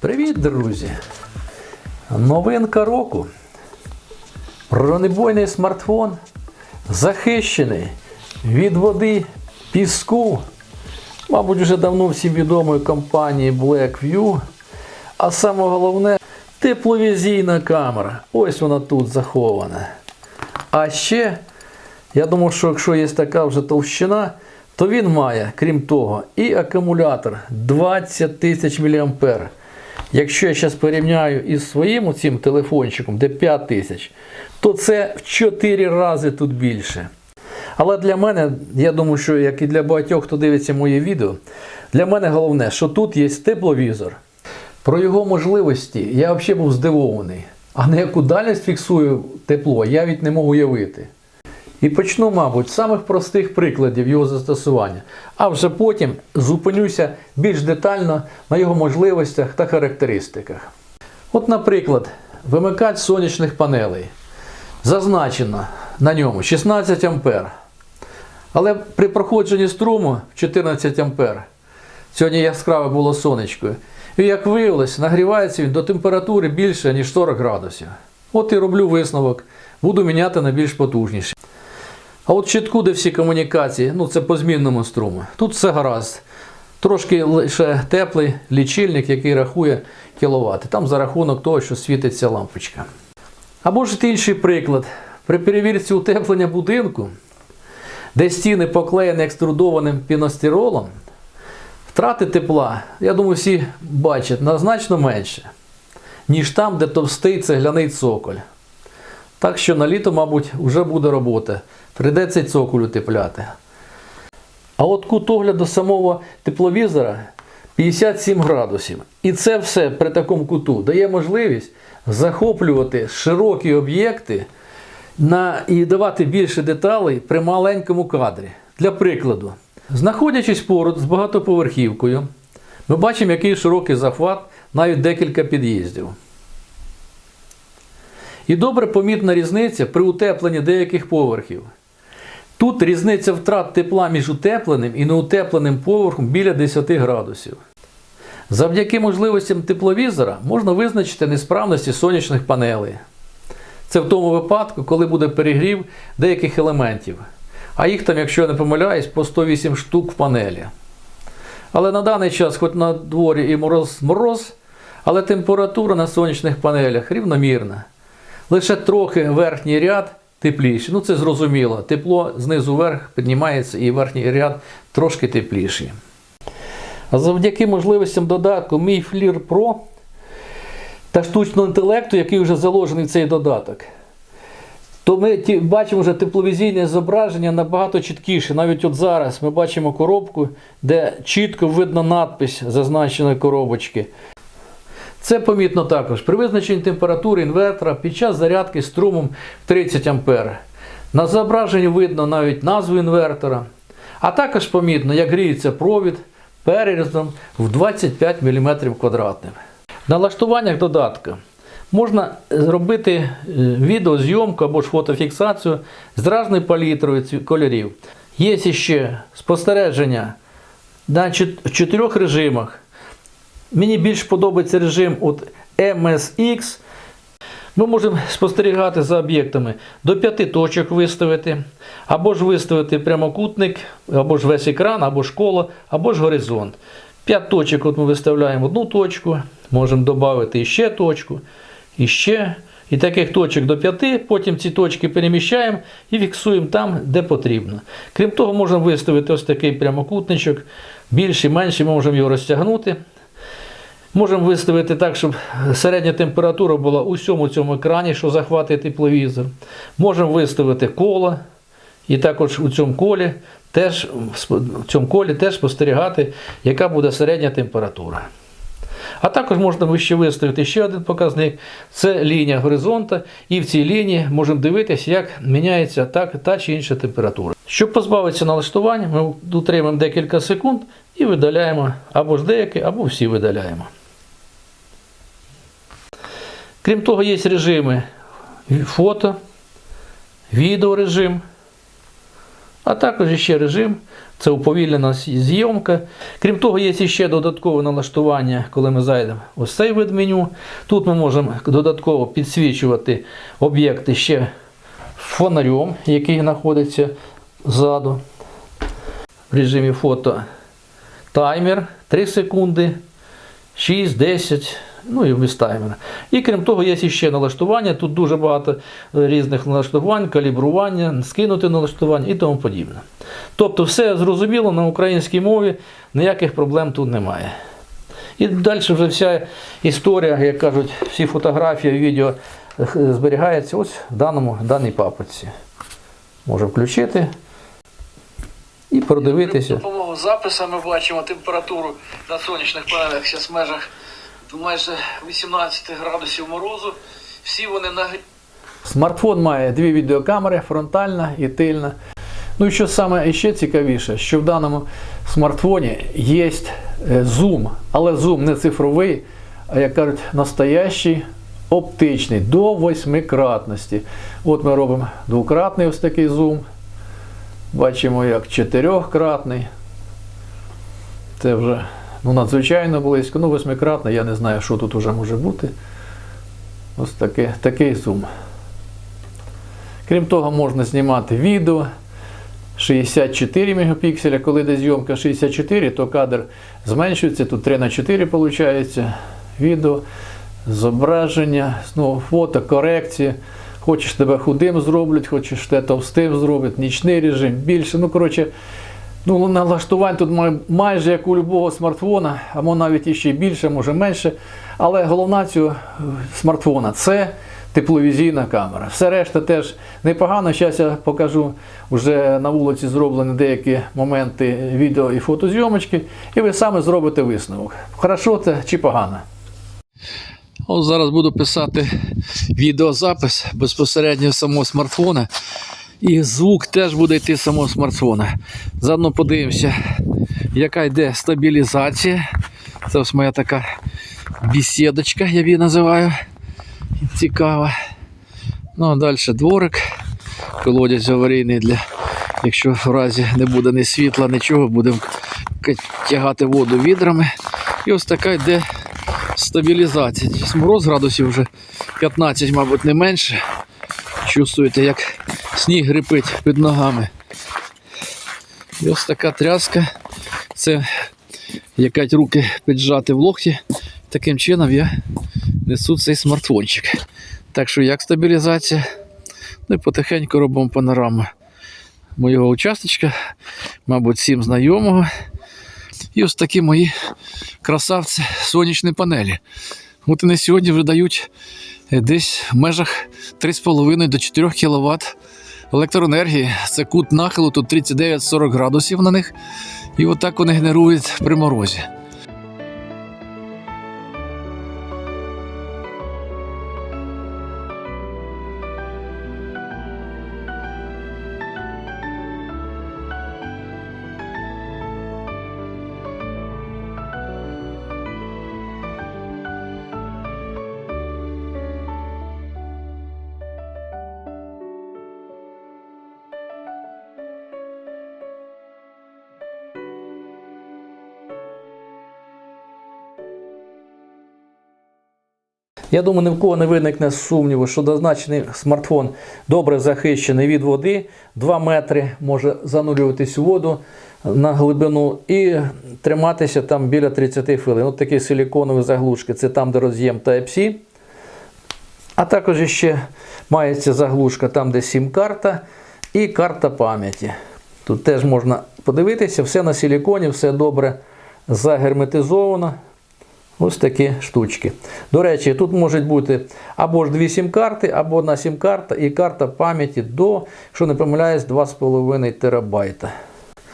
Привіт, друзі! Новинка року. Бронебойний смартфон захищений від води, піску. Мабуть, вже давно всім відомої компанії Blackview. А саме головне тепловізійна камера. Ось вона тут захована. А ще, я думаю, що якщо є така вже товщина, то він має, крім того, і акумулятор 20 тисяч мА. Якщо я зараз порівняю із своїм цим телефончиком, де 5 тисяч, то це в 4 рази тут більше. Але для мене, я думаю, що як і для багатьох, хто дивиться моє відео, для мене головне, що тут є тепловізор. Про його можливості я взагалі був здивований. А на яку дальність фіксую тепло, я від не можу уявити. І почну, мабуть, з самих простих прикладів його застосування, а вже потім зупинюся більш детально на його можливостях та характеристиках. От, наприклад, вимикач сонячних панелей. Зазначено на ньому 16 А. Але при проходженні струму 14 А. Сьогодні яскраве було сонечко. І як виявилось, нагрівається він до температури більше, ніж 40 градусів. От і роблю висновок. Буду міняти на більш потужніший. А от щитку, де всі комунікації, ну це по змінному струму. Тут все гаразд. Трошки лише теплий лічильник, який рахує кіловати. Там за рахунок того, що світиться лампочка. Або ж інший приклад. При перевірці утеплення будинку, де стіни поклеєні екструдованим піностиролом, втрати тепла, я думаю, всі бачать, значно менше, ніж там, де товстий цегляний цоколь. Так що на літо, мабуть, вже буде робота. Прийдеться цоколь утепляти. А от кут огляду самого тепловізора 57 градусів. І це все при такому куту дає можливість захоплювати широкі об'єкти на, і давати більше деталей при маленькому кадрі. Для прикладу, знаходячись поруч з багатоповерхівкою, ми бачимо, який широкий захват, навіть декілька під'їздів. І добре помітна різниця при утепленні деяких поверхів. Тут різниця втрат тепла між утепленим і неутепленим поверхом біля 10 градусів. Завдяки можливостям тепловізора можна визначити несправності сонячних панелей. Це в тому випадку, коли буде перегрів деяких елементів. А їх там, якщо я не помиляюсь, по 108 штук в панелі. Але на даний час, хоч на дворі і мороз-мороз, але температура на сонячних панелях рівномірна. Лише трохи верхній ряд тепліший. Ну це зрозуміло. Тепло знизу вверх піднімається і верхній ряд трошки тепліший. А завдяки можливостям додатку Мій Флір Pro та штучного інтелекту, який вже заложений в цей додаток, то ми бачимо вже тепловізійне зображення набагато чіткіше. Навіть от зараз ми бачимо коробку, де чітко видно надпись зазначеної коробочки. Це помітно також при визначенні температури інвертора під час зарядки струмом 30 А. На зображенні видно навіть назву інвертора. А також помітно, як гріється провід перерізом в 25 мм квадратним. На налаштуваннях додатка можна зробити е, відеозйомку або ж фотофіксацію з різною палітрою кольорів. Є ще спостереження на чотирьох режимах. Мені більш подобається режим от MSX. Ми можемо спостерігати за об'єктами до п'яти точок виставити, або ж виставити прямокутник, або ж весь екран, або ж або ж горизонт. П'ять точок от ми виставляємо одну точку, можемо додати ще точку, і ще. І таких точок до п'яти, потім ці точки переміщаємо і фіксуємо там, де потрібно. Крім того, можемо виставити ось такий прямокутничок, більший, менший, ми можемо його розтягнути. Можемо виставити так, щоб середня температура була у всьому цьому екрані, що захватує тепловізор. Можемо виставити коло, і також у цьому колі теж, в цьому колі теж спостерігати, яка буде середня температура. А також можна ще виставити ще один показник це лінія горизонта, і в цій лінії можемо дивитися, як міняється так, та чи інша температура. Щоб позбавитися налаштування, ми утримуємо декілька секунд і видаляємо або ж деякі, або всі видаляємо. Крім того, є режими фото, відеорежим, А також ще режим, це уповільнена зйомка. Крім того, є ще додаткове налаштування, коли ми зайдемо ось цей вид меню. Тут ми можемо додатково підсвічувати об'єкти ще фонарем, який знаходиться ззаду. В режимі фото таймер 3 секунди, 6, 10, ну і без таймера. І крім того, є ще налаштування. Тут дуже багато е, різних налаштувань, калібрування, скинути налаштування і тому подібне. Тобто, все зрозуміло на українській мові, ніяких проблем тут немає. І далі вже вся історія, як кажуть, всі фотографії, відео е, зберігається ось в даному в даній папочці. Можу включити і продивитися. допомогою запису ми бачимо температуру на сонячних панелях в межах майже 18 градусів морозу. Всі вони на Смартфон має дві відеокамери, фронтальна і тильна. Ну і що саме ще цікавіше, що в даному смартфоні є е, зум, але зум не цифровий, а як кажуть, настоящий оптичний до восьмикратності. От ми робимо двократний ось такий зум. Бачимо, як чотирьохкратний. Це вже ну, надзвичайно близько. Ну, восьмикратний, я не знаю, що тут вже може бути. Ось такий, такий зум. Крім того, можна знімати відео 64 мегапікселя. Коли йде зйомка 64, то кадр зменшується. Тут 3 на 4 виходить. Відео, зображення, знову фото, корекції. Хочеш тебе худим зроблять, хочеш тебе товстим зроблять, нічний режим, більше. Ну, коротше, ну, налаштувань тут май- майже як у любого смартфона, або навіть іще більше, може менше. Але головна цього е, смартфона це тепловізійна камера. Все решта теж непогано. Зараз я покажу вже на вулиці зроблені деякі моменти відео і фотозйомочки, і ви саме зробите висновок. Хорошо це чи погано. Ось зараз буду писати відеозапис безпосередньо самого смартфона. І звук теж буде йти з самого смартфона. Заодно подивимося, яка йде стабілізація. Це ось моя така бесідочка, я її називаю. Цікава. Ну а далі дворик. Колодязь аварійний для. Якщо в разі не буде ні світла, нічого, будемо тягати воду відрами. І ось така йде стабілізація. Мороз градусів вже 15, мабуть, не менше. Чувствуєте, як сніг грипить під ногами. І ось така тряска. Це якать руки піджати в локті. Таким чином я несу цей смартфончик. Так що як стабілізація? Ну і потихеньку робимо панораму моєго участочка, мабуть, всім знайомого. І ось такі мої красавці сонячні панелі. От вони сьогодні вже дають десь в межах 3,5 до 4 кВт електроенергії. Це кут нахилу, тут 39-40 градусів на них. І отак вони генерують при морозі. Я думаю, ні в кого не виникне сумніву, що зазначений смартфон добре захищений від води, 2 метри може занурюватись у воду на глибину і триматися там біля 30 хвилин. От такі силіконові заглушки, це там, де роз'єм Type-C. А також ще мається заглушка там, де сім-карта і карта пам'яті. Тут теж можна подивитися, все на силіконі, все добре загерметизовано. Ось такі штучки. До речі, тут можуть бути або ж дві сім-карти, або одна сім-карта і карта пам'яті до, якщо не помиляюсь, 2,5 терабайта.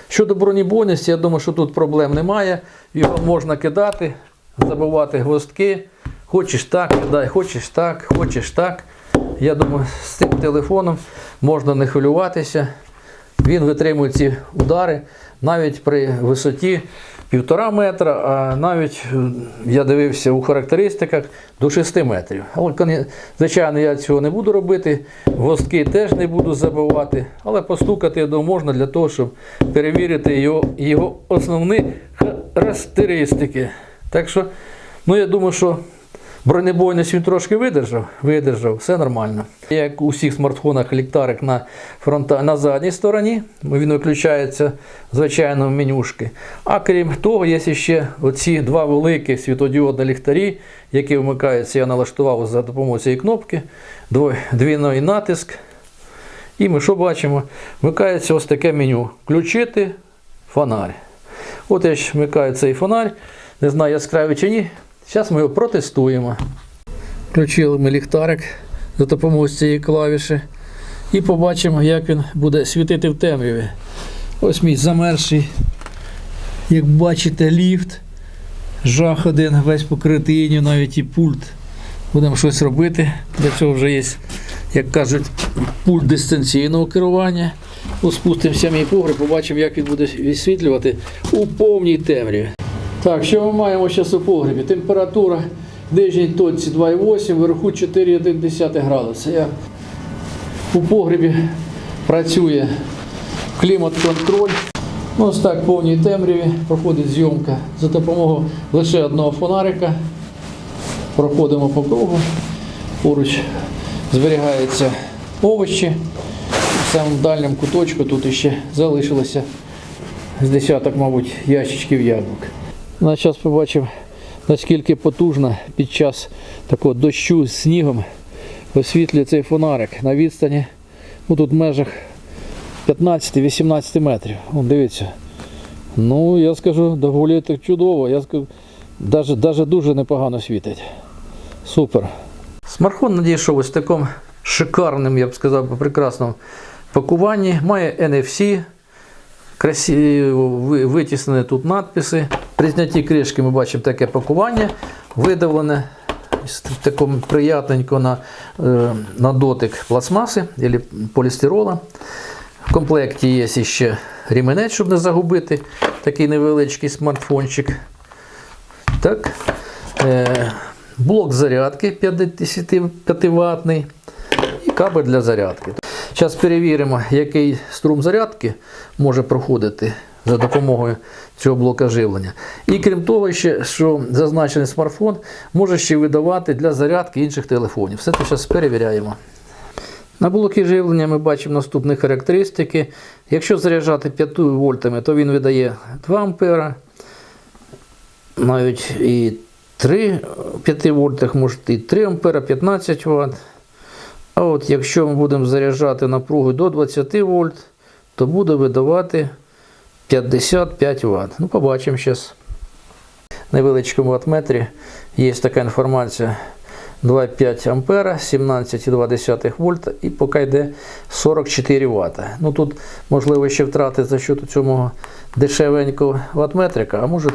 Щодо бронебойності, я думаю, що тут проблем немає. Його можна кидати, забивати гвоздки. Хочеш так, кидай, хочеш так, хочеш так. Я думаю, з цим телефоном можна не хвилюватися. він витримує ці удари навіть при висоті півтора метра, а навіть е, я дивився у характеристиках до 6 метрів. Звичайно, я цього не буду робити. Гостки теж не буду забивати, але постукати думаю, можна для того, щоб перевірити його, його основні характеристики. Так що, ну я думаю, що Бронебойність він трошки видержав, видержав, все нормально. Як у всіх смартфонах ліхтарик на, фронта, на задній стороні, він виключається звичайно в менюшки. А крім того, є ще оці два великі світодіодні ліхтарі, які вмикаються, я налаштував за допомогою цієї кнопки, двійний натиск. І ми що бачимо? Вмикається ось таке меню. Включити фонарь. От я ж вмикаю цей фонарь. Не знаю, яскравий чи ні. Зараз ми його протестуємо. Включили ми ліхтарик за допомогою цієї клавіші. І побачимо, як він буде світити в темряві. Ось мій замерзший, як бачите, ліфт. Жах один, весь покритий навіть і пульт. Будемо щось робити. Для цього вже є, як кажуть, пульт дистанційного керування. Ну, спустимося мій погреб, побачимо, як він буде відсвітлювати у повній темряві. Так, що ми маємо зараз у погребі? Температура нижній точці 2,8, вверху 4,1 градуса. Я у погребі працює клімат-контроль. Ось так в повній темряві проходить зйомка за допомогою лише одного фонарика. Проходимо по кругу. Поруч зберігаються овочі. В самому дальньому куточку тут ще залишилося з десяток, мабуть, ящичків яблук. Ну, зараз побачив, наскільки потужно під час такого дощу з снігом освітлює цей фонарик на відстані. Ну, тут в межах 15-18 метрів. Вон, дивіться. Ну, я скажу, доволі так чудово. Я скажу, навіть, навіть дуже непогано світить. Супер. Смартфон надійшов ось в такому я б сказав, прекрасному пакуванні. Має NFC, красиво витіснені тут надписи. При знятті кришки ми бачимо таке пакування, видавлене з такому приятненько на, е, на дотик пластмаси або полістирола. В комплекті є ще ріменець, щоб не загубити такий невеличкий смартфончик. Так. Е, блок зарядки 55 ватний і кабель для зарядки. Зараз перевіримо, який струм зарядки може проходити за допомогою цього блока живлення. І крім того, ще, що зазначений смартфон може ще видавати для зарядки інших телефонів. Все це зараз перевіряємо. На блокі живлення ми бачимо наступні характеристики. Якщо заряджати 5 вольтами, то він видає 2 ампера, навіть і 3 5 вольтах, може і 3 ампера, 15 Вт. А от якщо ми будемо заряджати напругу до 20 вольт, то буде видавати 55 Вт. Ну, побачимо зараз. На невеличкому ваттметрі є така інформація. 2,5 ампера, 17,2 вольта і поки йде 44 Вт. Ну тут можливо ще втрати за счет цього дешевенького ваттметрика, а може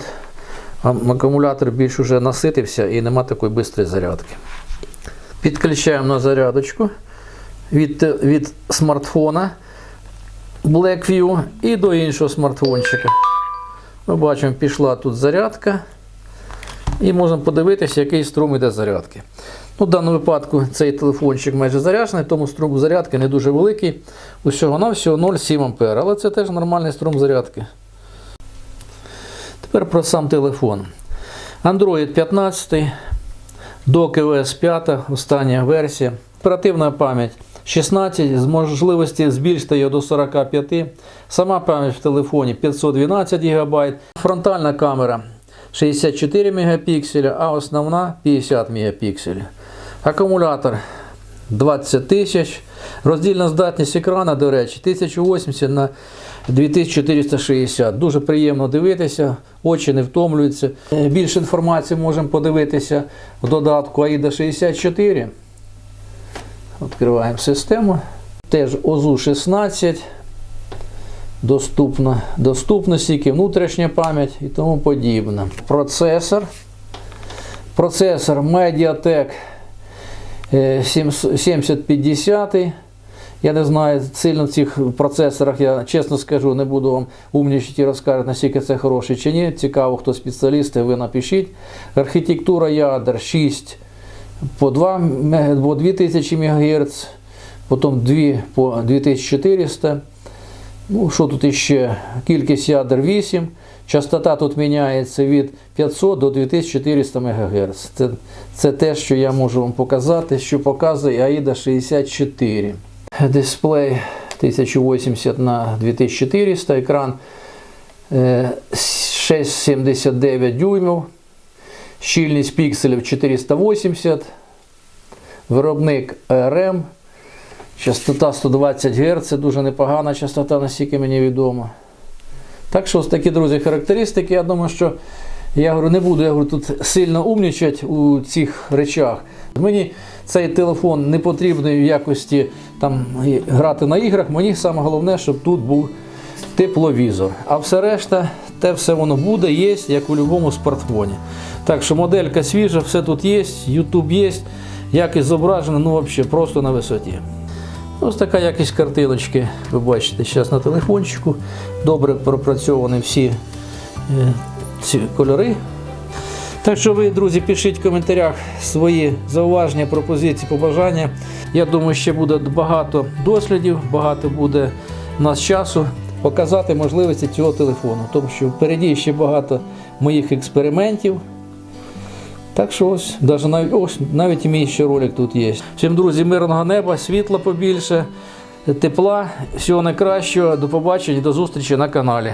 акумулятор більш уже наситився і нема такої швидкої зарядки. Підключаємо на зарядочку від, від смартфона Blackview і до іншого смартфончика. Ми бачимо, пішла тут зарядка. І можемо подивитися, який струм іде зарядки. Ну, в даному випадку цей телефончик майже заряджений, тому струм зарядки не дуже великий. Усього на всього 0,7 А. Але це теж нормальний струм зарядки. Тепер про сам телефон. Android 15, DocOS 5, остання версія. Оперативна пам'ять 16, з можливості збільшити її до 45. Сама пам'ять в телефоні 512 ГБ. Фронтальна камера 64 мегапікселя, а основна 50 мегапікселів. Акумулятор 20 тисяч. Роздільна здатність екрана, до речі, 1080 на 2460. Дуже приємно дивитися, очі не втомлюються. Більше інформації можемо подивитися в додатку AIDA 64. Відкриваємо систему. Теж ОЗУ 16. Доступна, доступна стільки внутрішня пам'ять і тому подібне. Процесор. Процесор Mediatek е, 7050 Я не знаю, сильно в цих процесорах, я чесно скажу, не буду вам умнічити і розказати, наскільки це хороше чи ні. Цікаво, хто спеціалісти, ви напишіть. Архітектура ядер 6 по 2 мега- по 2000 МГц, потім 2 по 2400. Ну, що тут іще? Кількість ядер 8. Частота тут міняється від 500 до 2400 МГц. Це, це те, що я можу вам показати, що показує AIDA 64. Дисплей 1080 на 2400, екран е, 6,79 дюймів, щільність пікселів 480, виробник ARM, частота 120 Гц, це дуже непогана частота, наскільки мені відомо. Так що ось такі, друзі, характеристики. Я думаю, що я говорю, не буду я говорю, тут сильно умнічати у цих речах. Мені цей телефон не потрібний в якості там, грати на іграх. Мені саме головне, щоб тут був тепловізор. А все решта, те все воно буде, є, як у будь-якому смартфоні. Так що моделька свіжа, все тут є, YouTube є, якість зображена, ну взагалі просто на висоті. Ось така якість картиночки, ви бачите зараз на телефончику. Добре пропрацьовані всі е, ці кольори. Так що ви, друзі, пишіть в коментарях свої зауваження, пропозиції, побажання. Я думаю, ще буде багато дослідів, багато буде у нас часу показати можливості цього телефону. Тому що впереді ще багато моїх експериментів. Так що ось, навіть, навіть, ось, навіть мій ще ролик тут є. Всім, друзі, мирного неба, світла побільше, тепла, всього найкращого. До побачення, до зустрічі на каналі.